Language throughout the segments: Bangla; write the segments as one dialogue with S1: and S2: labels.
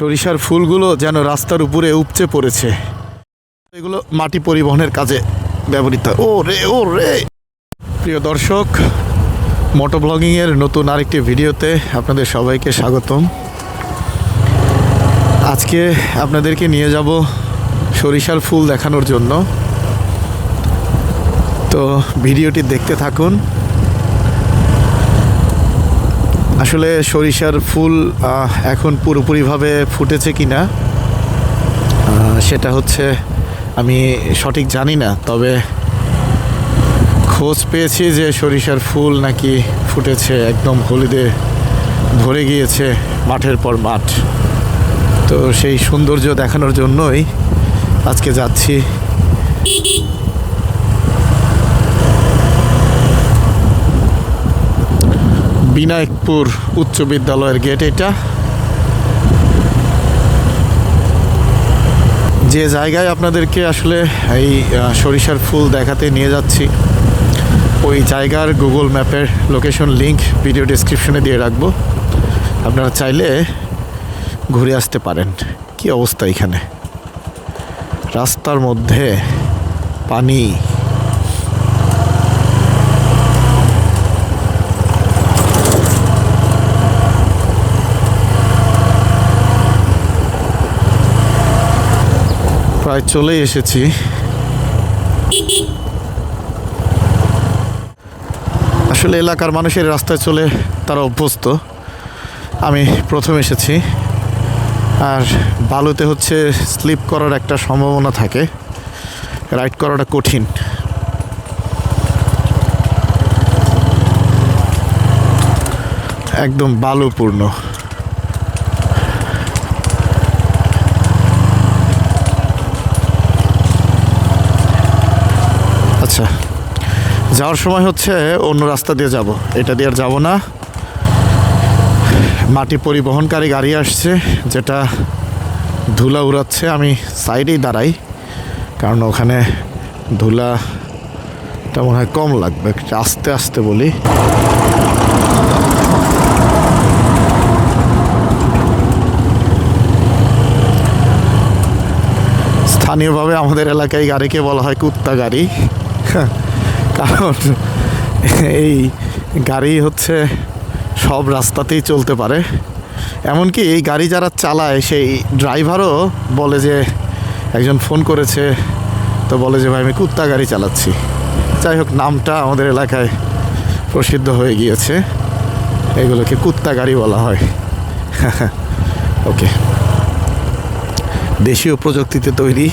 S1: সরিষার ফুলগুলো যেন রাস্তার উপরে উপচে পড়েছে। এগুলো মাটি পরিবহনের কাজে ব্যবহৃত। ও রে ও রে! প্রিয় দর্শক, মোটো ব্লগিংয়ের নতুন আরেকটি ভিডিওতে আপনাদের সবাইকে স্বাগতম। আজকে আপনাদেরকে নিয়ে যাব সরিষার ফুল দেখানোর জন্য। তো ভিডিওটি দেখতে থাকুন। আসলে সরিষার ফুল এখন পুরোপুরিভাবে ফুটেছে কি না সেটা হচ্ছে আমি সঠিক জানি না, তবে খোঁজ পেয়েছি যে সরিষার ফুল নাকি ফুটেছে, একদম হলুদে ভরে গিয়েছে মাঠের পর মাঠ। তো সেই সৌন্দর্য দেখানোর জন্যই আজকে যাচ্ছি। বিনায়কপুর উচ্চ বিদ্যালয়ের গেট এটা। যে জায়গায় আপনাদেরকে আসলে এই সরিষার ফুল দেখাতে নিয়ে যাচ্ছি, ওই জায়গার গুগল ম্যাপের লোকেশন লিংক ভিডিও ডিসক্রিপশনে দিয়ে রাখব। আপনারা চাইলে ঘুরে আসতে পারেন। কি অবস্থা এখানে? রাস্তার মধ্যে পানি প্রায় চলে এসেছি। আসলে এলাকার মানুষের রাস্তায় চলে তারা অভ্যস্ত। আমি প্রথম এসেছি। আর বালুতে হচ্ছে স্লিপ করার একটা সম্ভাবনা থাকে। রাইড করাটা কঠিন। একদম বালুপূর্ণ। আচ্ছা। যাওয়ার সময় হচ্ছে অন্য রাস্তা দিয়ে যাব। এটা দিয়ে আর যাব না। মাটি পরিবহনকারী গাড়ি আসছে, যেটা ধুলা উড়াচ্ছে। আমি সাইডেই দাঁড়াই, কারণ ওখানে ধুলাটা মনে হয় কম লাগবে। আস্তে আস্তে বলি। স্থানীয়ভাবে আমাদের এলাকায় গাড়িকে বলা হয় কুত্তা গাড়ি। কারণ এই গাড়ি হচ্ছে সব রাস্তাতেই চলতে পারে। এমনকি এই গাড়ি যারা চালায়, সেই ড্রাইভারও বলে যে, একজন ফোন করেছে, তো বলে যে, ভাই, আমি কুত্তা গাড়ি চালাচ্ছি। যাই হোক, নামটা আমাদের এলাকায় প্রসিদ্ধ হয়ে গিয়েছে। এগুলোকে কুত্তা গাড়ি বলা হয়। ওকে। দেশীয় প্রযুক্তিতে তৈরি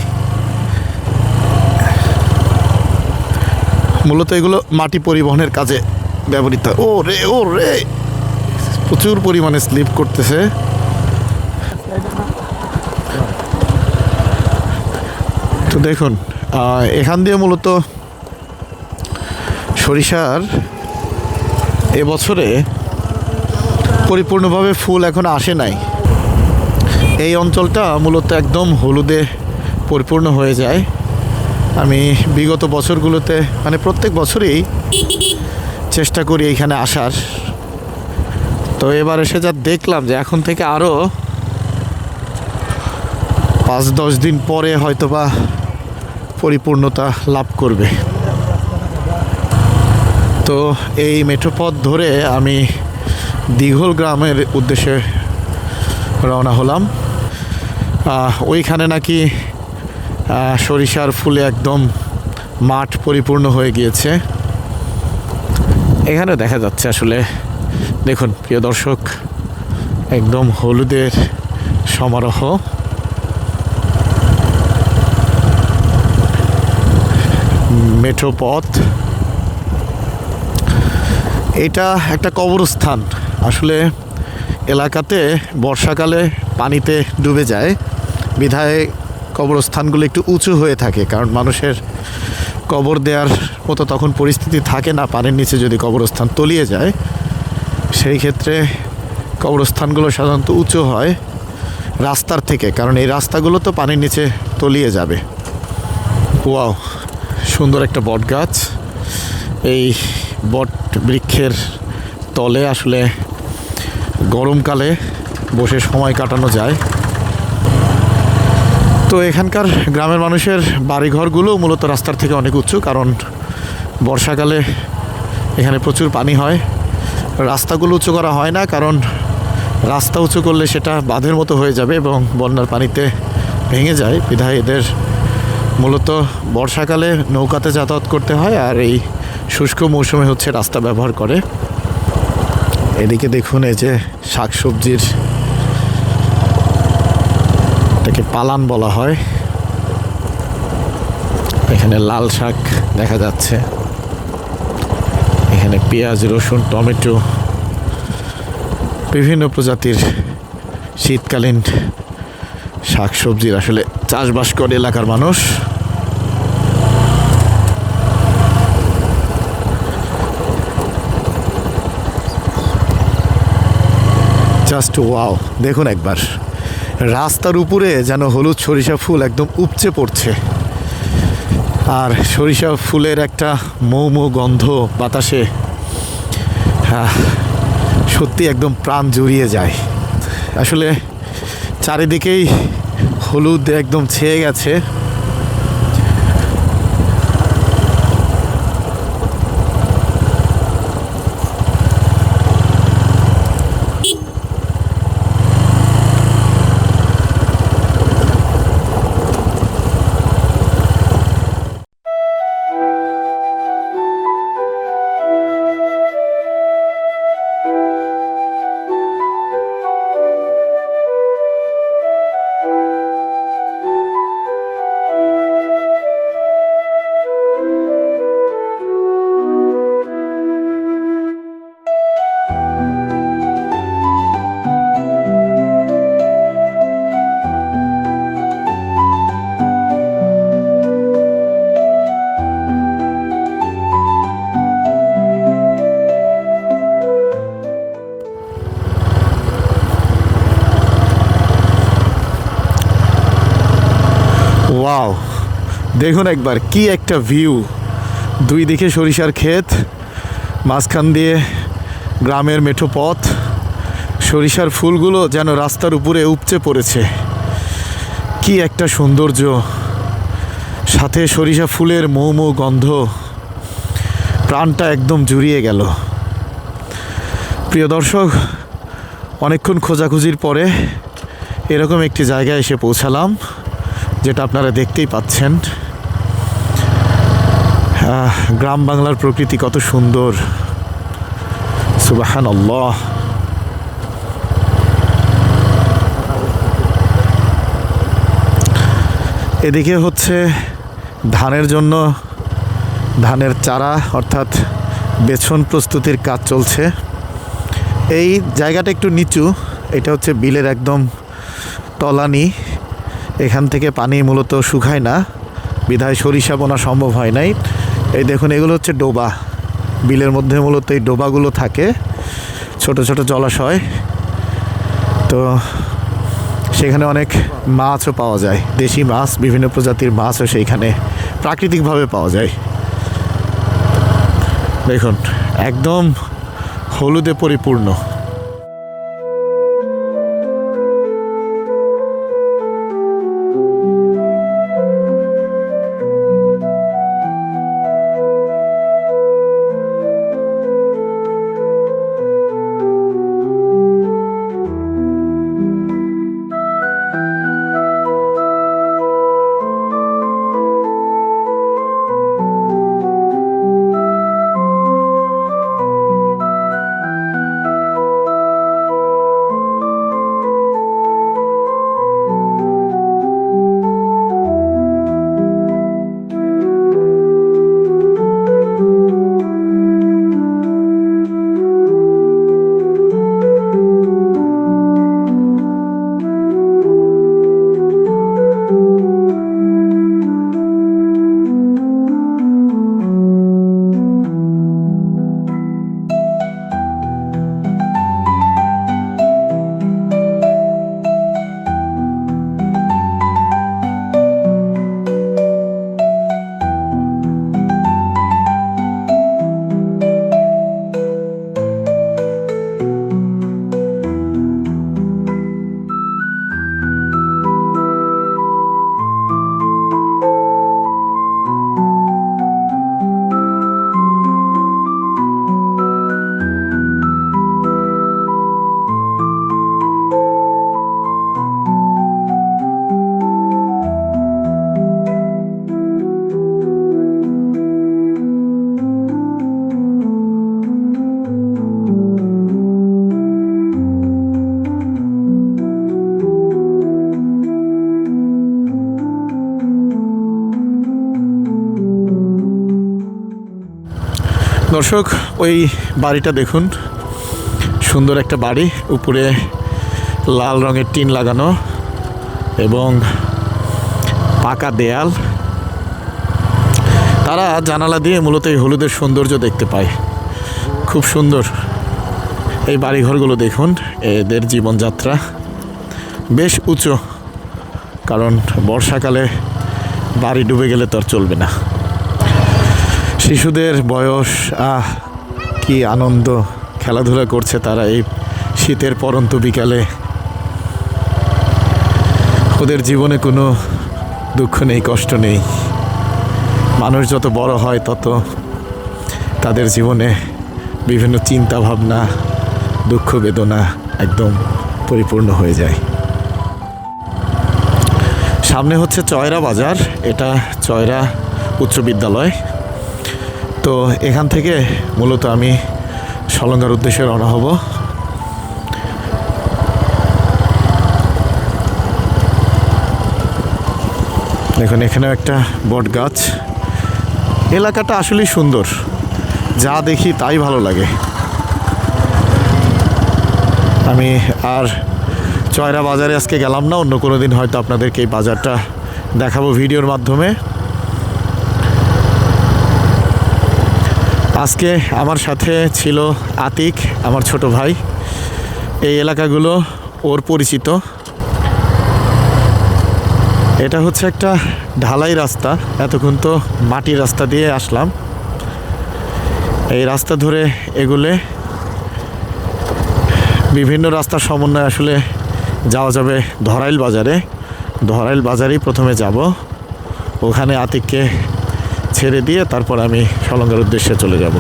S1: মূলত এগুলো মাটি পরিবহনের কাজে ব্যবহৃত হয়। ও রে ও রে! প্রচুর পরিমাণে স্লিপ করতেছে। তো দেখুন এখান দিয়ে মূলত সরিষার এবছরে পরিপূর্ণভাবে ফুল এখন আসে নাই। এই অঞ্চলটা মূলত একদম হলুদে পরিপূর্ণ হয়ে যায়। আমি বিগত বছরগুলোতে মানে প্রত্যেক বছরই চেষ্টা করি এইখানে আসার। তো এবার এসে যা দেখলাম যে এখন থেকে আরও পাঁচ দশ দিন পরে হয়তোবা পরিপূর্ণতা লাভ করবে। তো এই মেঠোপথ ধরে আমি দীঘল গ্রামের উদ্দেশ্যে রওনা হলাম। ওইখানে নাকি সরিষার ফুলে একদম মাঠ পরিপূর্ণ হয়ে গিয়েছে। এখানে দেখা যাচ্ছে আসলে, দেখুন, প্রিয় দর্শক, একদম হলুদের সমারোহ। মেঠো পথ। এটা একটা কবরস্থান। আসলে এলাকাতে বর্ষাকালে পানিতে ডুবে যায়। বিধায় কবরস্থানগুলো একটু উঁচু হয়ে থাকে, কারণ মানুষের কবর দেওয়ার মতো তখন পরিস্থিতি থাকে না, পানির নিচে যদি কবরস্থান তলিয়ে যায়, সেই ক্ষেত্রে কবরস্থানগুলো সাধারণত উঁচু হয় রাস্তার থেকে, কারণ এই রাস্তাগুলো তো পানির নিচে তলিয়ে যাবে। ওয়াও, সুন্দর একটা বট গাছ এই বট বৃক্ষের তলে আসলে গরমকালে বসে সময় কাটানো যায়। তো এখানকার গ্রামের মানুষের বাড়িঘরগুলো মূলত রাস্তার থেকে অনেক উঁচু, কারণ বর্ষাকালে এখানে প্রচুর পানি হয়। রাস্তাগুলো উঁচু করা হয় না, কারণ রাস্তা উঁচু করলে সেটা বাঁধের মতো হয়ে যাবে এবং বন্যার পানিতে ভেঙে যায়। বিধায় এদের মূলত বর্ষাকালে নৌকাতে যাতায়াত করতে হয় আর এই শুষ্ক মৌসুমে হচ্ছে রাস্তা ব্যবহার করে। এদিকে দেখুন এই যে শাকসবজির এটাকে পালান বলা হয়। এখানে লাল শাক দেখা যাচ্ছে। এখানে পেঁয়াজ, রসুন, টমেটো বিভিন্ন প্রজাতির শীতকালীন শাক সবজির আসলে চাষবাস করে এলাকার মানুষ। জাস্ট ওয়াও, দেখুন একবার। রাস্তার উপরে যেন হলুদ সরিষা ফুল একদম উপচে পড়ছে। আর সরিষা ফুলের একটা মৌ মৌ গন্ধ বাতাসে আহ, সত্যি একদম প্রাণ জুড়িয়ে যায়। আসলে চারিদিকেই হলুদ একদম ছেয়ে গেছে। দেখুন একবার, কি একটা ভিউ দুই দিকে সরিষার ক্ষেত, মাঝখান দিয়ে গ্রামের মেঠো পথ। সরিষার ফুলগুলো যেন রাস্তার উপরে উপচে পড়েছে। কি একটা সৌন্দর্য। সাথে সরিষা ফুলের মৌ মৌ গন্ধ। প্রাণটা একদম জুড়িয়ে গেল। প্রিয় দর্শক, অনেকক্ষণ খোঁজাখুঁজির পরে এরকম একটি জায়গায় এসে পৌঁছালাম, যেটা আপনারা দেখতেই পাচ্ছেন। গ্রাম বাংলার প্রকৃতি কত সুন্দর। সুবাহান আল্লাহ এদিকে হচ্ছে ধানের জন্য ধানের চারা, অর্থাৎ বেছন প্রস্তুতির কাজ চলছে। এই জায়গাটা একটু নিচু, এটা হচ্ছে বিলের একদম তলানি। এখান থেকে পানি মূলত শুকায় না, বিধায় সরিষা বোনা সম্ভব হয় নাই। এই দেখুন, এগুলো হচ্ছে ডোবা। বিলের মধ্যে মূলত এই ডোবাগুলো থাকে। ছোট ছোট জলাশয়। তো সেখানে অনেক মাছও পাওয়া যায়। দেশি মাছ, বিভিন্ন প্রজাতির মাছও সেইখানে প্রাকৃতিকভাবে পাওয়া যায়। দেখুন, একদম হলুদে পরিপূর্ণ। দর্শক, ওই বাড়িটা দেখুন। সুন্দর একটা বাড়ি, উপরে লাল রঙের টিন লাগানো এবং পাকা দেয়াল। তারা জানালা দিয়ে মূলত এই হলুদের সৌন্দর্য দেখতে পায়। খুব সুন্দর এই বাড়িঘরগুলো দেখুন, এদের জীবনযাত্রা। বেশ উঁচু, কারণ বর্ষাকালে বাড়ি ডুবে গেলে তো আর চলবে না। শিশুদের বয়স, আহ, কি আনন্দ খেলাধুলা করছে তারা এই শীতের পরন্ত বিকালে। ওদের জীবনে কোনো দুঃখ নেই, কষ্ট নেই। মানুষ যত বড় হয় তত তাদের জীবনে বিভিন্ন চিন্তা ভাবনা দুঃখ বেদনা একদম পরিপূর্ণ হয়ে যায়। সামনে হচ্ছে চয়রা বাজার, এটা চয়রা উচ্চ বিদ্যালয়। তো এখান থেকে মূলত আমি সলঙ্গার উদ্দেশ্যে রওনা হব। দেখুন, এখানেও একটা বট গাছ। এলাকাটা আসলেই সুন্দর। যা দেখি তাই ভালো লাগে। আমি আর চয়রা বাজারে আজকে গেলাম না, অন্য কোনো দিন হয়তো আপনাদেরকে এই বাজারটা দেখাবো ভিডিওর মাধ্যমে। আজকে আমার সাথে ছিল আতিক, আমার ছোট ভাই। এই এলাকাগুলো ওর পরিচিত। এটা হচ্ছে একটা ঢালাই রাস্তা। এতক্ষণ তো মাটির রাস্তা দিয়ে আসলাম। এই রাস্তা ধরে এগুলে বিভিন্ন রাস্তার সমন্বয়ে আসলে যাওয়া যাবে ধরাইল বাজারে। ধরাইল বাজারেই প্রথমে যাব। ওখানে আতিককে ছেড়ে দিয়ে তারপর আমি সলঙ্গার উদ্দেশ্যে চলে যাব।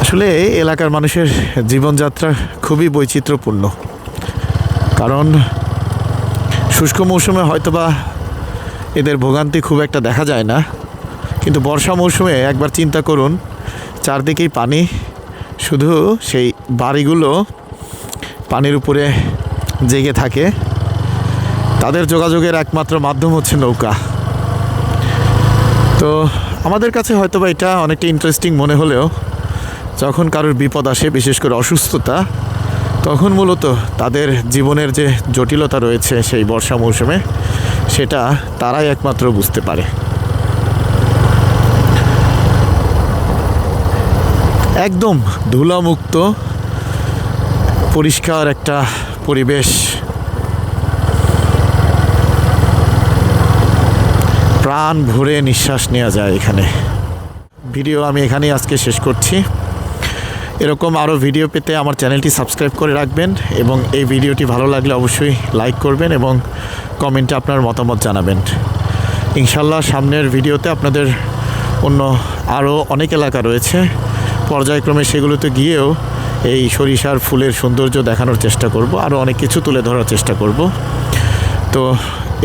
S1: আসলে এলাকার মানুষের জীবনযাত্রা খুবই বৈচিত্র্যপূর্ণ। কারণ শুষ্ক মৌসুমে হয়তোবা এদের ভোগান্তি খুব একটা দেখা যায় না। কিন্তু বর্ষা মৌসুমে একবার চিন্তা করুন, চারদিকেই পানি। শুধু সেই বাড়িগুলো পানির উপরে জেগে থাকে। তাদের যোগাযোগের একমাত্র মাধ্যম হচ্ছে নৌকা। তো আমাদের কাছে হয়তো বা এটা অনেকটা ইন্টারেস্টিং মনে হলেও যখন কারোর বিপদ আসে, বিশেষ করে অসুস্থতা, তখন মূলত তাদের জীবনের যে জটিলতা রয়েছে সেই বর্ষা মৌসুমে, সেটা তারাই একমাত্র বুঝতে পারে। একদম ধুলামুক্ত, পরিষ্কার একটা পরিবেশ প্রাণ ভরে নিঃশ্বাস নেওয়া যায় এখানে। ভিডিও আমি এখানেই আজকে শেষ করছি। এরকম আরও ভিডিও পেতে আমার চ্যানেলটি সাবস্ক্রাইব করে রাখবেন এবং এই ভিডিওটি ভালো লাগলে অবশ্যই লাইক করবেন এবং কমেন্টে আপনার মতামত জানাবেন। ইনশাল্লাহ সামনের ভিডিওতে আপনাদের অন্য আরও অনেক এলাকা রয়েছে। পর্যায়ক্রমে সেগুলোতে গিয়েও এই সরিষার ফুলের সৌন্দর্য দেখানোর চেষ্টা করব। আরও অনেক কিছু তুলে ধরার চেষ্টা করব। তো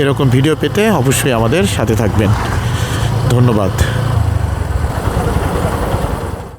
S1: এরকম ভিডিও পেতে অবশ্যই আমাদের সাথে থাকবেন। ধন্যবাদ।